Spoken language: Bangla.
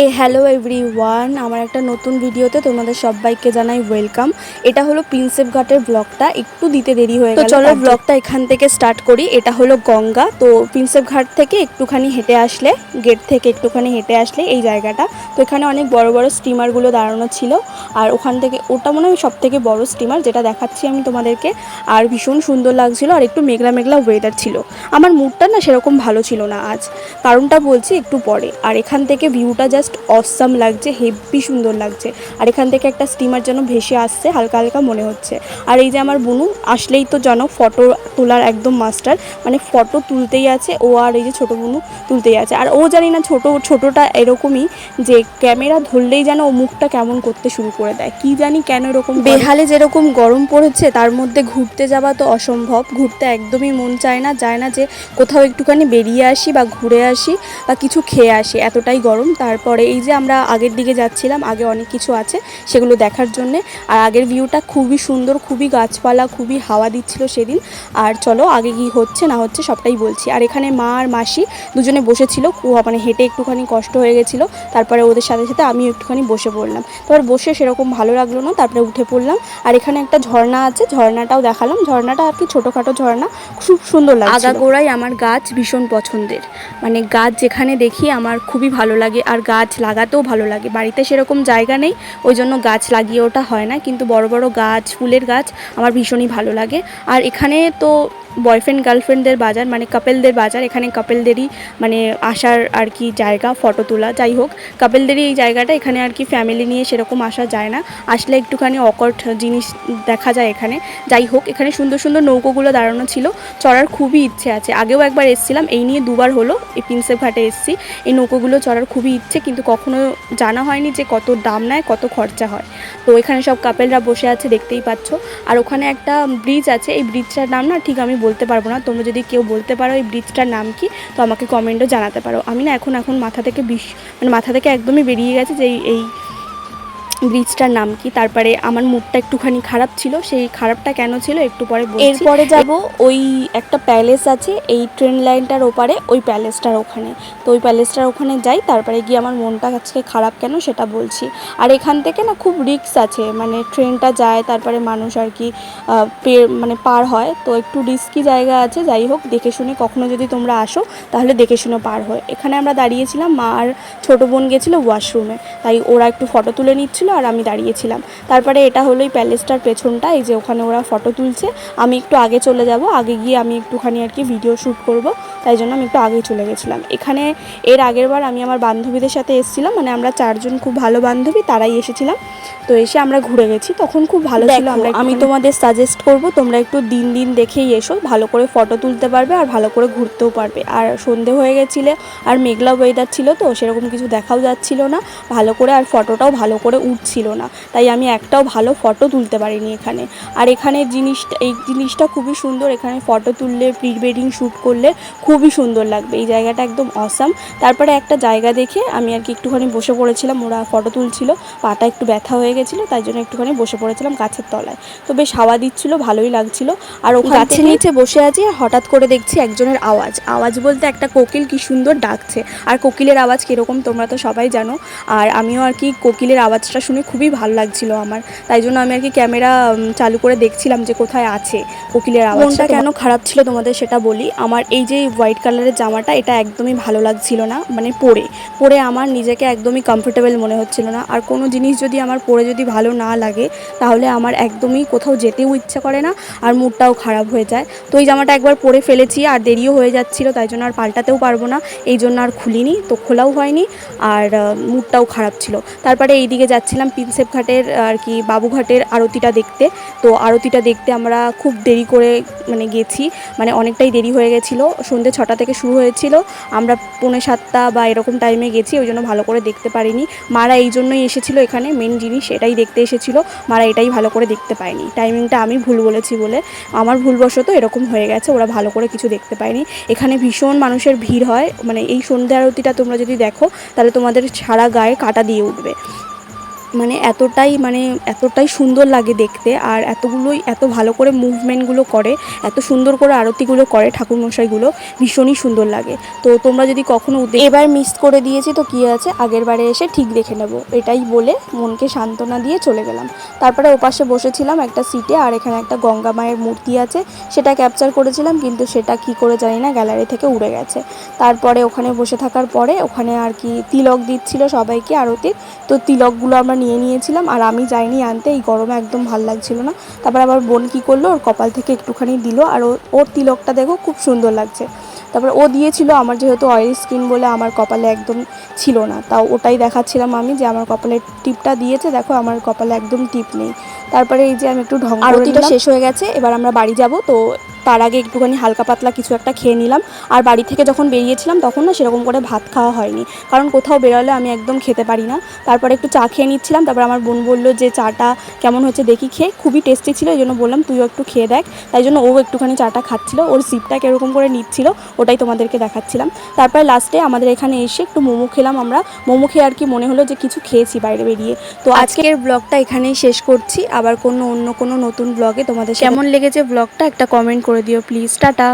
এ হ্যালো এভরি ওয়ান আমার একটা নতুন ভিডিওতে তোমাদের সবাইকে জানাই ওয়েলকাম। এটা হলো প্রিন্সেপ ঘাটের ব্লগটা একটু দিতে দেরি হয়ে গেল। চলো ব্লগটা এখান থেকে স্টার্ট করি। এটা হলো গঙ্গা। তো প্রিন্সেপ ঘাট থেকে একটুখানি হেঁটে আসলে গেট থেকে একটুখানি হেঁটে আসলে এই জায়গাটা। তো এখানে অনেক বড় বড় স্টিমারগুলো দাঁড়ানো ছিল। আর ওখান থেকে ওটা মনে হয় সব থেকে বড় স্টিমার যেটা দেখাচ্ছি আমি তোমাদেরকে। আর ভীষণ সুন্দর লাগছিল আর একটু মেঘলা মেঘলা ওয়েদার ছিল। আমার মুডটা না সেরকম ভালো ছিল না আজ। কারণটা বলছি একটু পরে। আর এখান থেকে ভিউটা জাস্ট অসাম লাগছে হেভি সুন্দর লাগছে। আর এখান থেকে একটা স্টিমার যেন ভেসে আসছে, হালকা হালকা মনে হচ্ছে। আর এই যে আমার বুনু, আসলেই তো জানো ফটো তোলার একদম মাস্টার মানে ফটো তুলতেই আছে, ও আর এই যে ছোটো বুনু তুলতেই আছে। আর ও জানি না ছোটো, ছোটোটা এরকমই যে ক্যামেরা ধরলেই যেন ও মুখটা কেমন করতে শুরু করে দেয়। কি জানি কেন এরকম বেহালে যেরকম গরম পড়েছে, তার মধ্যে ঘুরতে যাওয়া তো অসম্ভব। ঘুরতে একদমই মন চায় না, যায় না যে কোথাও একটুখানি বেরিয়ে আসি বা ঘুরে আসি বা কিছু খেয়ে আসি, এতটাই গরম। তারপরে এই যে আমরা আগের দিকে যাচ্ছিলাম, আগে অনেক কিছু আছে সেগুলো দেখার জন্যে। আর আগের ভিউটা খুবই সুন্দর, খুবই গাছপালা, খুবই হাওয়া দিচ্ছিল সেদিন। আর চলো আগে কি হচ্ছে না হচ্ছে সবটাই বলছি। আর এখানে মা আর মাসি দুজনে বসেছিল মানে হেঁটে একটুখানি কষ্ট হয়ে গেছিল। তারপরে ওদের সাথে সাথে আমি একটুখানি বসে পড়লাম। তারপর বসে সেরকম ভালো লাগল না, তারপরে উঠে পড়লাম। আর এখানে একটা ঝর্ণা আছে, ঝর্ণাটাও দেখালাম। ঝর্ণাটা আর কি ছোটোখাটো ঝর্ণা, খুব সুন্দর লাগে আগাগোড়াই আমার গাছ ভীষণ পছন্দের। মানে গাছ যেখানে দেখি আমার খুবই ভালো লাগে, আর গাছ লাগাতেও ভালো লাগে। বাড়িতে সেরকম জায়গা নেই ওই জন্য গাছ লাগিয়ে ওটা হয় না। কিন্তু বড় বড় গাছ, ফুলের গাছ আমার ভীষণই ভালো লাগে। আর এখানে তো বয়ফ্রেন্ড গার্লফ্রেন্ডদের বাজার মানে কাপেলদের বাজার, এখানে কাপেলদেরই মানে আসার আর কি জায়গা ফটো তোলা, যাই হোক কাপেলদেরই এই জায়গাটা, এখানে আর কি ফ্যামিলি নিয়ে সেরকম আসা যায় না। আসলে একটুখানি অকট জিনিস দেখা যায় এখানে। যাই হোক, এখানে সুন্দর সুন্দর নৌকোগুলো দাঁড়ানো ছিল। চড়ার খুবই ইচ্ছে আছে। আগেও একবার এসেছিলাম, এই নিয়ে দুবার হলো, এই প্রিন্সেপ ঘাটে এসেছি। এই নৌকোগুলো চড়ার খুবই ইচ্ছে, কিন্তু কখনো জানা হয়নি যে কত দাম নেয়, কত খরচা হয়। তো এখানে সব কাপেলরা বসে আছে, দেখতেই পাচ্ছ। আর ওখানে একটা ব্রিজ আছে, এই ব্রিজটার নাম না ঠিক আমি বলতে পারব না। তোমরা যদি কেউ বলতে পারো এই ব্রিজটার নাম কি, তো আমাকে কমেন্টও জানাতে পারো। আমি না এখন এখন মাথা থেকে বিশ মানে মাথা থেকে একদমই বেরিয়ে গেছে যে এই- ব্রিজটার নাম কি? তারপরে আমার মুডটা একটুখানি খারাপ ছিল, সেই খারাপটা কেন ছিল একটু পরে এরপরে যাব, ওই একটা প্যালেস আছে, এই ট্রেন লাইনটার ওপারে, ওই প্যালেসটার ওখানে। তো ওই প্যালেসটার ওখানে যাই, তারপরে গিয়ে আমার মনটা আজকে খারাপ কেন সেটা বলছি। আর এখান থেকে না খুব রিস্ক আছে মানে ট্রেনটা যায়, তারপরে মানুষ আর কি মানে পার হয়। তো একটু রিস্কি জায়গা আছে, যাই হোক, দেখে শুনে কখনো যদি তোমরা আসো, তাহলে দেখে শুনে পার হয়। এখানে আমরা দাঁড়িয়েছিলাম, মা আর ছোটো বোন গেছিল ওয়াশরুমে তাই ওরা একটু ফটো তুলে নিচ্ছিল আর আমি দাঁড়িয়েছিলাম। তারপরে এটা হলো এই প্যালেসটার পেছনটা এই যে ওখানে ওরা ফটো তুলছে। আমি একটু আগে চলে যাব আগে গিয়ে আমি একটুখানি আর কি ভিডিও শ্যুট করব তাই জন্য আমি একটু আগেই চলে গেছিলাম। এখানে এর আগের বার আমি আমার বান্ধবীদের সাথে এসেছিলাম মানে আমরা চারজন খুব ভালো বান্ধবী তারাই এসেছিলাম। তো এসে আমরা ঘুরে গেছি তখন খুব ভালো ছিল আমরা আমি তোমাদের সাজেস্ট করব তোমরা একটু দিন দিন দেখেই এসো ভালো করে ফটো তুলতে পারবে আর ভালো করে ঘুরতেও পারবে। আর সন্ধে হয়ে গেছিলে আর মেঘলা ওয়েদার ছিল তো সেরকম কিছু দেখাও যাচ্ছিল না। ভালো করে আর ফটোটাও ভালো করে উঠছিল না। তাই আমি একটাও ভালো ফটো তুলতে পারিনি এখানে। আর এখানে জিনিসটা এই জিনিসটা খুবই সুন্দর। এখানে ফটো তুললে প্রি ওয়েডিং শ্যুট করলে খুবই সুন্দর লাগবে। এই জায়গাটা একদম অসাম তারপরে একটা জায়গা দেখে আমি আর কি একটুখানি বসে পড়েছিলাম। ওরা ফটো তুলছিল। পাটা একটু ব্যথা হয়ে গেছিল তাই জন্য একটুখানি বসে পড়েছিলাম গাছের তলায়। তো বেশ হাওয়া দিচ্ছিল ভালোই লাগছিল। আর ওখানে গাছের নিচে বসে আছি হঠাৎ করে দেখছি একজনের আওয়াজ। আওয়াজ বলতে একটা কোকিল কি সুন্দর ডাকছে। আর কোকিলের আওয়াজ কীরকম তোমরা তো সবাই জানো। আর আমিও আর কি কোকিলের আওয়াজটা শুনে খুবই ভালো লাগছিল আমার। তাই জন্য আমি আর কি ক্যামেরা চালু করে দেখছিলাম যে কোথায় আছে কোকিলের আওয়াজটা। কেন খারাপ ছিল তোমাদের সেটা বলি। আমার এই যে হোয়াইট কালারের জামাটা, এটা একদমই ভালো লাগছিল না মানে পরে। পরে আমার নিজেকে একদমই কমফোর্টেবল মনে হচ্ছিল না। আর কোনো জিনিস যদি আমার পরে যদি ভালো না লাগে, তাহলে আমার একদমই কোথাও যেতেও ইচ্ছা করে না, আর মুডটাও খারাপ হয়ে যায়। তো এই জামাটা একবার পরে ফেলেছি, আর দেরিও হয়ে যাচ্ছিল, তাই জন্য আর পাল্টাতেও পারব না। এই জন্য আর খুলিনি, তো খোলাও হয়নি, আর মুডটাও খারাপ ছিল। তারপরে এইদিকে যাচ্ছিলাম প্রিন্সেপ ঘাটের আর কি বাবুঘাটের আরতিটা দেখতে। তো আরতিটা দেখতে আমরা খুব দেরি করে মানে গেছি মানে অনেকটাই দেরি হয়ে গেছিল। সন্ধ্যে ছটা থেকে শুরু হয়েছিল। আমরা পৌনে সাতটা বা এরকম টাইমে গেছি, ওই জন্য ভালো করে দেখতে পারিনি। মারা এই জন্যই এসেছিল এখানে মেন জিনিস এটাই দেখতে এসেছিল। মারা এটাই ভালো করে দেখতে পায়নি। টাইমিংটা আমি ভুল বলেছি বলে। আমার ভুলবশত এরকম হয়ে গেছে, ওরা ভালো করে কিছু দেখতে পায়নি। এখানে ভীষণ মানুষের ভিড় হয় মানে এই সন্ধ্যা আরতিটা তোমরা যদি দেখো, তাহলে তোমাদের সারা গায়ে কাটা দিয়ে উঠবে। মানে এতটাই মানে এতটাই সুন্দর লাগে দেখতে আর এতগুলোই, এত ভালো করে মুভমেন্টগুলো করে, এত সুন্দর করে আরতিগুলো করে ঠাকুরমশাইগুলো, ভীষণই সুন্দর লাগে। তো তোমরা যদি কখনো এবার মিস করে দিয়েছি তো কী আছে? আগের বারে এসে ঠিক দেখে নেব। এটাই বলে মনকে সান্ত্বনা দিয়ে চলে গেলাম। তারপরে ওপাশে বসেছিলাম একটা সিটে আর এখানে একটা গঙ্গা মায়ের মূর্তি আছে। সেটা ক্যাপচার করেছিলাম কিন্তু সেটা কি করে জানি না গ্যালারি থেকে উড়ে গেছে। তারপরে ওখানে বসে থাকার পরে ওখানে আর কি তিলক দিচ্ছিল সবাইকে আরতির। তো তিলকগুলো আমরা নিয়ে নিয়েছিলাম আর আমি যাইনি আনতে এই গরমে একদম ভালো লাগছিল না। তারপর আবার বোন কী করল ওর কপাল থেকে একটুখানি দিল আর ও- ওর তিলকটা দেখো খুব সুন্দর লাগছে। তারপর ও দিয়েছিল আমার যেহেতু অয়েল স্কিন বলে আমার কপালে একদম ছিল না তাও ওটাই দেখাচ্ছিলাম আমি যে আমার কপালে টিপটা দিয়েছে দেখো আমার কপালে একদম টিপ নেই। তারপরে এই যে আমি একটু ঢং আরতিটা শেষ হয়ে গেছে এবার আমরা বাড়ি যাব তো তার আগে একটুখানি হালকা পাতলা কিছু একটা খেয়ে নিলাম। আর বাড়ি থেকে যখন বেরিয়েছিলাম তখন না সেরকম করে ভাত খাওয়া হয়নি। কারণ কোথাও বেরোলে আমি একদম খেতে পারি না। তারপরে একটু চা খেয়ে নিচ্ছিলাম। তারপর আমার বোন বলল যে চাটা কেমন হচ্ছে দেখি খেয়ে। খুবই টেস্টি ছিল এই জন্য বললাম তুইও একটু খেয়ে দেখ। তাই জন্য ও একটুখানি চাটা খাচ্ছিল। ওর সিপটা কীরকম করে নিচ্ছিল ওটাই তোমাদেরকে দেখাচ্ছিলাম। তারপরে লাস্টে আমাদের এখানে এসে একটু মোমো খেলাম আমরা। মোমো খেয়ে আর কি মনে হলো যে কিছু খেয়েছি বাইরে বেরিয়ে। তো আজকের ব্লগটা এখানেই শেষ করছি। আবার কোনো অন্য কোনো নতুন ব্লগে তোমাদের কেমন লেগেছে ব্লগটা একটা কমেন্ট করে দিও প্লিজ টাটা